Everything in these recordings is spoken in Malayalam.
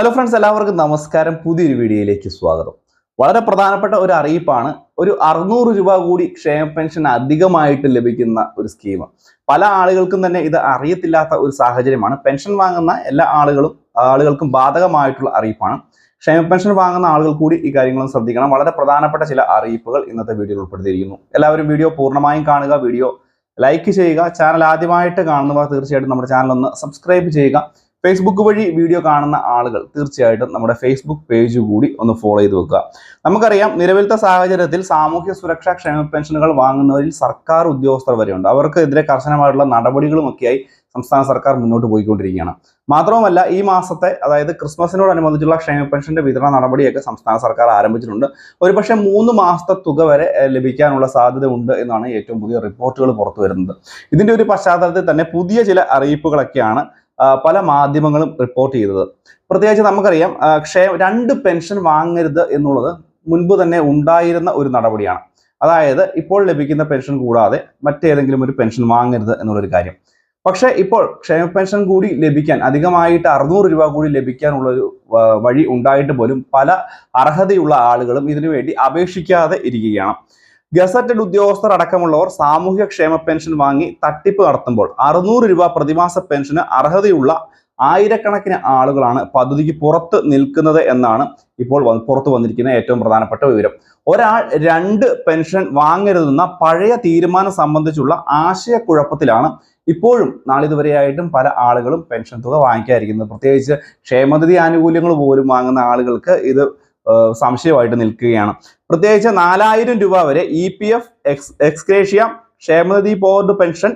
ഹലോ ഫ്രണ്ട്സ് എല്ലാവർക്കും നമസ്കാരം. പുതിയൊരു വീഡിയോയിലേക്ക് സ്വാഗതം. വളരെ പ്രധാനപ്പെട്ട ഒരു അറിയിപ്പാണ്. ഒരു അറുന്നൂറ് രൂപ കൂടി ക്ഷേമ പെൻഷൻ അധികമായിട്ട് ലഭിക്കുന്ന ഒരു സ്കീം. പല ആളുകൾക്കും തന്നെ ഇത് അറിയത്തില്ലാത്ത ഒരു സാഹചര്യമാണ്. പെൻഷൻ വാങ്ങുന്ന എല്ലാ ആളുകളും ആളുകൾക്കും ബാധകമായിട്ടുള്ള അറിയിപ്പാണ്. ക്ഷേമ പെൻഷൻ വാങ്ങുന്ന ആളുകൾ കൂടി ഈ കാര്യങ്ങളും ശ്രദ്ധിക്കണം. വളരെ പ്രധാനപ്പെട്ട ചില അറിയിപ്പുകൾ ഇന്നത്തെ വീഡിയോയിൽ ഉൾപ്പെടുത്തിയിരിക്കുന്നു. എല്ലാവരും വീഡിയോ പൂർണമായും കാണുക വീഡിയോ ലൈക്ക് ചെയ്യുക. ചാനൽ ആദ്യമായിട്ട് കാണുന്നവർ തീർച്ചയായിട്ടും നമ്മുടെ ചാനൽ ഒന്ന് സബ്സ്ക്രൈബ് ചെയ്യുക. ഫേസ്ബുക്ക് വഴി വീഡിയോ കാണുന്ന ആളുകൾ തീർച്ചയായിട്ടും നമ്മുടെ ഫേസ്ബുക്ക് പേജ് കൂടി ഒന്ന് ഫോളോ ചെയ്ത് വെക്കുക. നമുക്കറിയാം നിലവിലത്തെ സാഹചര്യത്തിൽ സാമൂഹ്യ സുരക്ഷാ ക്ഷേമ പെൻഷനുകൾ വാങ്ങുന്നവരിൽ സർക്കാർ ഉദ്യോഗസ്ഥർ വരെയുണ്ട്. അവർക്കെതിരെ കർശനമായിട്ടുള്ള നടപടികളുമൊക്കെയായി സംസ്ഥാന സർക്കാർ മുന്നോട്ട് പോയിക്കൊണ്ടിരിക്കുകയാണ്. മാത്രവുമല്ല ഈ മാസത്തെ അതായത് ക്രിസ്മസിനോടനുബന്ധിച്ചുള്ള ക്ഷേമ പെൻഷന്റെ വിതരണ നടപടിയൊക്കെ സംസ്ഥാന സർക്കാർ ആരംഭിച്ചിട്ടുണ്ട്. ഒരുപക്ഷെ മൂന്ന് മാസത്തെ തുക വരെ ലഭിക്കാനുള്ള സാധ്യത ഉണ്ട് എന്നാണ് ഏറ്റവും പുതിയ റിപ്പോർട്ടുകൾ പുറത്തു വരുന്നത്. ഇതിന്റെ ഒരു പശ്ചാത്തലത്തിൽ തന്നെ പുതിയ ചില അറിയിപ്പുകളൊക്കെയാണ് പല മാധ്യമങ്ങളും റിപ്പോർട്ട് ചെയ്തത്. പ്രത്യേകിച്ച് നമുക്കറിയാം ക്ഷേ രണ്ട് പെൻഷൻ വാങ്ങരുത് എന്നുള്ളത് മുൻപ് തന്നെ ഉണ്ടായിരുന്ന ഒരു നടപടിയാണ്. അതായത് ഇപ്പോൾ ലഭിക്കുന്ന പെൻഷൻ കൂടാതെ മറ്റേതെങ്കിലും ഒരു പെൻഷൻ വാങ്ങരുത് എന്നുള്ളൊരു കാര്യം. പക്ഷേ ഇപ്പോൾ ക്ഷേമ പെൻഷൻ കൂടി ലഭിക്കാൻ അധികമായിട്ട് അറുന്നൂറ് രൂപ കൂടി ലഭിക്കാനുള്ള ഒരു വഴി ഉണ്ടായിട്ട് പോലും പല അർഹതയുള്ള ആളുകളും ഇതിനുവേണ്ടി അപേക്ഷിക്കാതെ ഇരിക്കുകയാണ്. ഗസറ്റഡ് ഉദ്യോഗസ്ഥർ അടക്കമുള്ളവർ സാമൂഹ്യ ക്ഷേമ പെൻഷൻ വാങ്ങി തട്ടിപ്പ് നടത്തുമ്പോൾ അറുന്നൂറ് രൂപ പ്രതിമാസ പെൻഷന് അർഹതയുള്ള ആയിരക്കണക്കിന് ആളുകളാണ് പദ്ധതിക്ക് പുറത്ത് നിൽക്കുന്നത് എന്നാണ് ഇപ്പോൾ പുറത്തു വന്നിരിക്കുന്ന ഏറ്റവും പ്രധാനപ്പെട്ട വിവരം. ഒരാൾ രണ്ട് പെൻഷൻ വാങ്ങരുതെന്ന പഴയ തീരുമാനം സംബന്ധിച്ചുള്ള ആശയക്കുഴപ്പത്തിലാണ് ഇപ്പോഴും നാളിതുവരെയായിട്ടും പല ആളുകളും പെൻഷൻ തുക വാങ്ങിക്കാതിരിക്കുന്നത്. പ്രത്യേകിച്ച് ക്ഷേമനിധി ആനുകൂല്യങ്ങൾ പോലും വാങ്ങുന്ന ആളുകൾക്ക് ഇത് സംശയമായിട്ട് നിൽക്കുകയാണ്. പ്രത്യേകിച്ച് നാലായിരം രൂപ വരെ E P F ex ex gratia ക്ഷേമനിധി ബോർഡ് പെൻഷൻ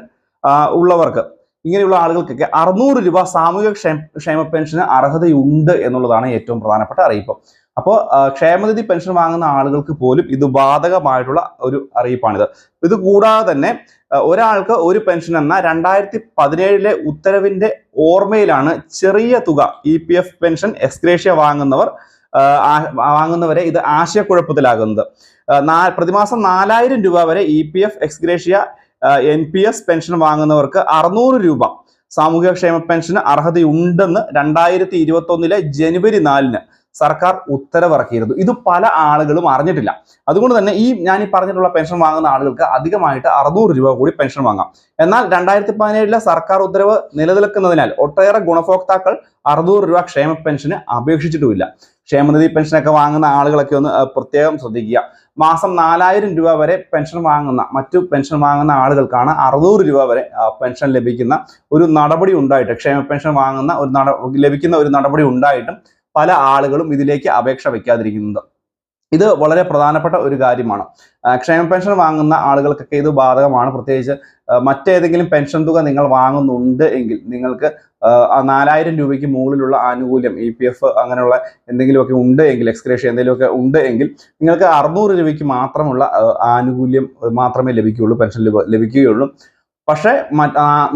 ഉള്ളവർക്ക് ഇങ്ങനെയുള്ള ആളുകൾക്കൊക്കെ അറുന്നൂറ് രൂപ സാമൂഹിക ക്ഷേമ ക്ഷേമ പെൻഷന് അർഹതയുണ്ട് എന്നുള്ളതാണ് ഏറ്റവും പ്രധാനപ്പെട്ട അറിയിപ്പ്. അപ്പോൾ ക്ഷേമനിധി പെൻഷൻ വാങ്ങുന്ന ആളുകൾക്ക് പോലും ഇത് ബാധകമായിട്ടുള്ള ഒരു അറിയിപ്പാണിത്. ഇത് കൂടാതെ തന്നെ ഒരാൾക്ക് ഒരു പെൻഷൻ എന്ന രണ്ടായിരത്തി പതിനേഴിലെ ഉത്തരവിന്റെ ഓർമ്മയിലാണ് ചെറിയ തുക ഇ പെൻഷൻ എക്സ്ക്രേഷ്യ വാങ്ങുന്നവർ വാങ്ങുന്നവരെ ഇത് ആശയക്കുഴപ്പത്തിലാകുന്നത്. പ്രതിമാസം നാലായിരം രൂപ വരെ E P F ex gratia N P S pension വാങ്ങുന്നവർക്ക് അറുന്നൂറ് രൂപ സാമൂഹിക ക്ഷേമ പെൻഷന് അർഹതയുണ്ടെന്ന് രണ്ടായിരത്തി ഇരുപത്തി ഒന്നിലെ ജനുവരി നാലിന് സർക്കാർ ഉത്തരവിറക്കിയിരുന്നു. ഇത് പല ആളുകളും അറിഞ്ഞിട്ടില്ല. അതുകൊണ്ട് തന്നെ ഈ ഞാൻ ഈ പറഞ്ഞിട്ടുള്ള പെൻഷൻ വാങ്ങുന്ന ആളുകൾക്ക് അധികമായിട്ട് അറുന്നൂറ് രൂപ കൂടി പെൻഷൻ വാങ്ങാം. എന്നാൽ രണ്ടായിരത്തി പതിനേഴിലെ സർക്കാർ ഉത്തരവ് നിലനിൽക്കുന്നതിനാൽ ഒട്ടേറെ ഗുണഭോക്താക്കൾ അറുന്നൂറ് രൂപ ക്ഷേമ പെൻഷന് അപേക്ഷിച്ചിട്ടുമില്ല. ക്ഷേമനിധി പെൻഷനൊക്കെ വാങ്ങുന്ന ആളുകളൊക്കെ ഒന്ന് പ്രത്യേകം ശ്രദ്ധിക്കുക. മാസം നാലായിരം രൂപ വരെ പെൻഷൻ വാങ്ങുന്ന മറ്റു പെൻഷൻ വാങ്ങുന്ന ആളുകൾക്കാണ് അറുന്നൂറ് രൂപ വരെ പെൻഷൻ ലഭിക്കുന്ന ഒരു നടപടി ഉണ്ടായിട്ട് ക്ഷേമ പെൻഷൻ വാങ്ങുന്ന ഒരു ലഭിക്കുന്ന ഒരു നടപടി ഉണ്ടായിട്ടും പല ആളുകളും ഇതിലേക്ക് അപേക്ഷ വെക്കാതിരിക്കുന്നത് ഇത് വളരെ പ്രധാനപ്പെട്ട ഒരു കാര്യമാണ്. ക്ഷേമ പെൻഷൻ വാങ്ങുന്ന ആളുകൾക്കൊക്കെ ഇത് ബാധകമാണ്. പ്രത്യേകിച്ച് മറ്റേതെങ്കിലും പെൻഷൻ തുക നിങ്ങൾ വാങ്ങുന്നുണ്ട് എങ്കിൽ നിങ്ങൾക്ക് നാലായിരം രൂപയ്ക്ക് മുകളിലുള്ള ആനുകൂല്യം ഇ പി എഫ് അങ്ങനെയുള്ള എന്തെങ്കിലുമൊക്കെ ഉണ്ട് എങ്കിൽ എക്സ്ക്രേഷൻ എന്തെങ്കിലുമൊക്കെ ഉണ്ട് എങ്കിൽ നിങ്ങൾക്ക് അറുന്നൂറ് രൂപയ്ക്ക് മാത്രമുള്ള ആനുകൂല്യം മാത്രമേ ലഭിക്കുകയുള്ളൂ പെൻഷൻ ലഭ- ലഭിക്കുകയുള്ളൂ. പക്ഷേ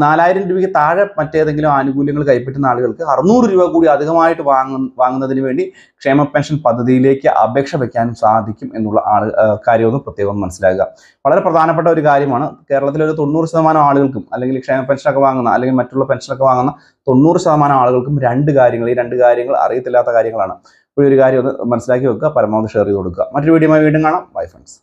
നാലായിരം രൂപയ്ക്ക് താഴെ മറ്റേതെങ്കിലും ആനുകൂല്യങ്ങൾ കൈപ്പറ്റുന്ന ആളുകൾക്ക് അറുന്നൂറ് രൂപ കൂടി അധികമായിട്ട് വാങ്ങുന്ന വാങ്ങുന്നതിന് വേണ്ടി ക്ഷേമ പെൻഷൻ പദ്ധതിയിലേക്ക് അപേക്ഷ വെക്കാനും സാധിക്കും എന്നുള്ള ആൾ കാര്യമൊന്നും പ്രത്യേകം മനസ്സിലാക്കുക. വളരെ പ്രധാനപ്പെട്ട ഒരു കാര്യമാണ്. കേരളത്തിലെ ഒരു തൊണ്ണൂറ് ശതമാനം ആളുകൾക്കും അല്ലെങ്കിൽ ക്ഷേമ പെൻഷനൊക്കെ വാങ്ങുന്ന അല്ലെങ്കിൽ മറ്റുള്ള പെൻഷനൊക്കെ വാങ്ങുന്ന തൊണ്ണൂറ് ശതമാനം ആളുകൾക്കും രണ്ട് കാര്യങ്ങൾ ഈ രണ്ട് കാര്യങ്ങൾ അറിയത്തില്ലാത്ത കാര്യങ്ങളാണ്. ഒരു കാര്യം ഒന്ന് മനസ്സിലാക്കി വെക്കുക പരമാവധി ഷെയർ ചെയ്ത് കൊടുക്കുക. മറ്റൊരു വീഡിയോ വീണ്ടും കാണാം. Bye friends.